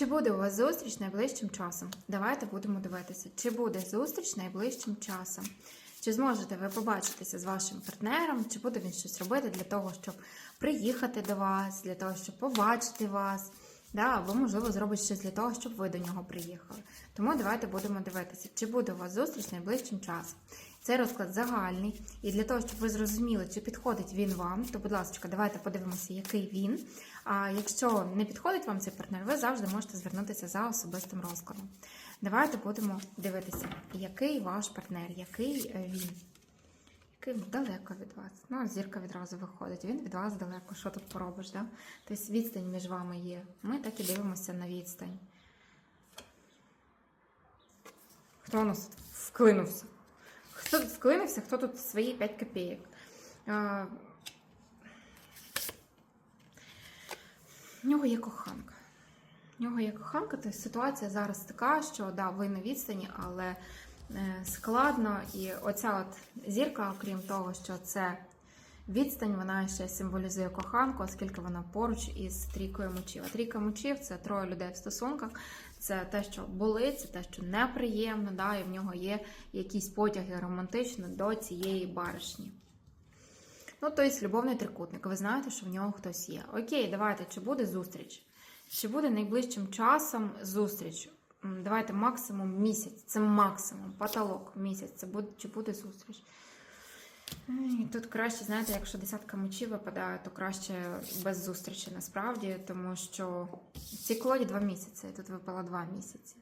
Чи буде у вас зустріч найближчим часом? Давайте будемо дивитися, чи буде зустріч найближчим часом. Чи зможете ви побачитися з вашим партнером, чи буде він щось робити для того, щоб приїхати до вас, для того, щоб побачити вас, да? або, можливо, зробить щось для того, щоб ви до нього приїхали. Тому давайте будемо дивитися, чи буде у вас зустріч найближчим часом. Цей розклад загальний, і для того, щоб ви зрозуміли, чи підходить він вам, то, будь ласка, давайте подивимося, який він. А якщо не підходить вам цей партнер, ви завжди можете звернутися за особистим розкладом. Давайте будемо дивитися, який ваш партнер, який е, він. Він далеко від вас. Ну, зірка відразу виходить. Він від вас далеко. Що тут поробиш? Да? Тобто відстань між вами є. Ми так і дивимося на відстань. Хто у нас вклинувся? Хто тут вклинився, хто тут свої 5 копійок? А, В нього є коханка. В нього є коханка, тобто ситуація зараз така, що да, ви на відстані, але складно. І оця от зірка, окрім того, що це відстань, вона ще символізує коханку, оскільки вона поруч із трійкою мечів. А трійка мечів це троє людей в стосунках. Це те, що болить, це те, що неприємно, да, і в нього є якісь потяги романтичні до цієї баришні. Ну, тобто, любовний трикутник. Ви знаєте, що в нього хтось є. Окей, давайте, чи буде зустріч? Чи буде найближчим часом зустріч? Давайте максимум місяць. Це максимум, потолок місяць. Це буде, чи буде зустріч? Ай, Тут краще, знаєте, якщо десятка мечів випадає, то краще без зустрічі насправді, тому що в цій колоді два місяці, тут випало два місяці.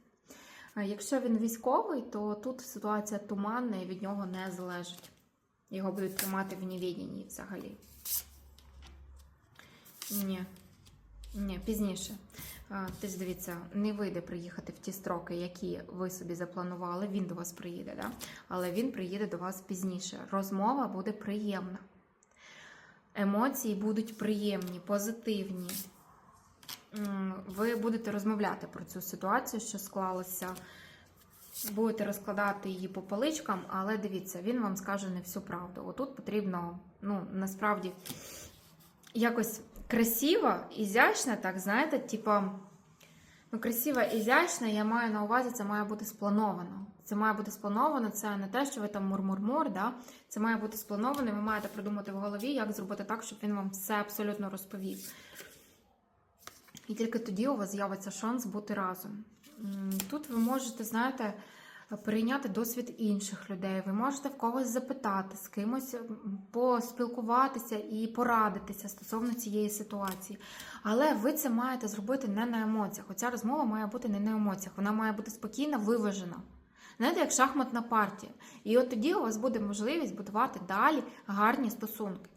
Якщо він військовий, то тут ситуація туманна і від нього не залежить. Його будуть тримати в невіденні взагалі. Ні. Ні, пізніше. Тобто, дивіться, не вийде приїхати в ті строки, які ви собі запланували. Він до вас приїде, да? але він приїде до вас пізніше. Розмова буде приємна. Емоції будуть приємні, позитивні. Ви будете розмовляти про цю ситуацію, що склалася. Будете розкладати її по поличкам, але дивіться, він вам скаже не всю правду. Отут потрібно, ну, насправді, якось красиво, ізящно, так, знаєте, типа, ну, красиво, ізящно, я маю на увазі, це має бути сплановано. Це має бути сплановано, це не те, що ви там мур-мур-мур, да? це має бути сплановано, і ви маєте придумати в голові, як зробити так, щоб він вам все абсолютно розповів. І тільки тоді у вас з'явиться шанс бути разом. Тут ви можете, знаєте, перейняти досвід інших людей. Ви можете в когось запитати, з кимось поспілкуватися і порадитися стосовно цієї ситуації. Але ви це маєте зробити не на емоціях. Оця розмова має бути не на емоціях, вона має бути спокійна, виважена. Знаєте, як шахматна партія. І от тоді у вас буде можливість будувати далі гарні стосунки.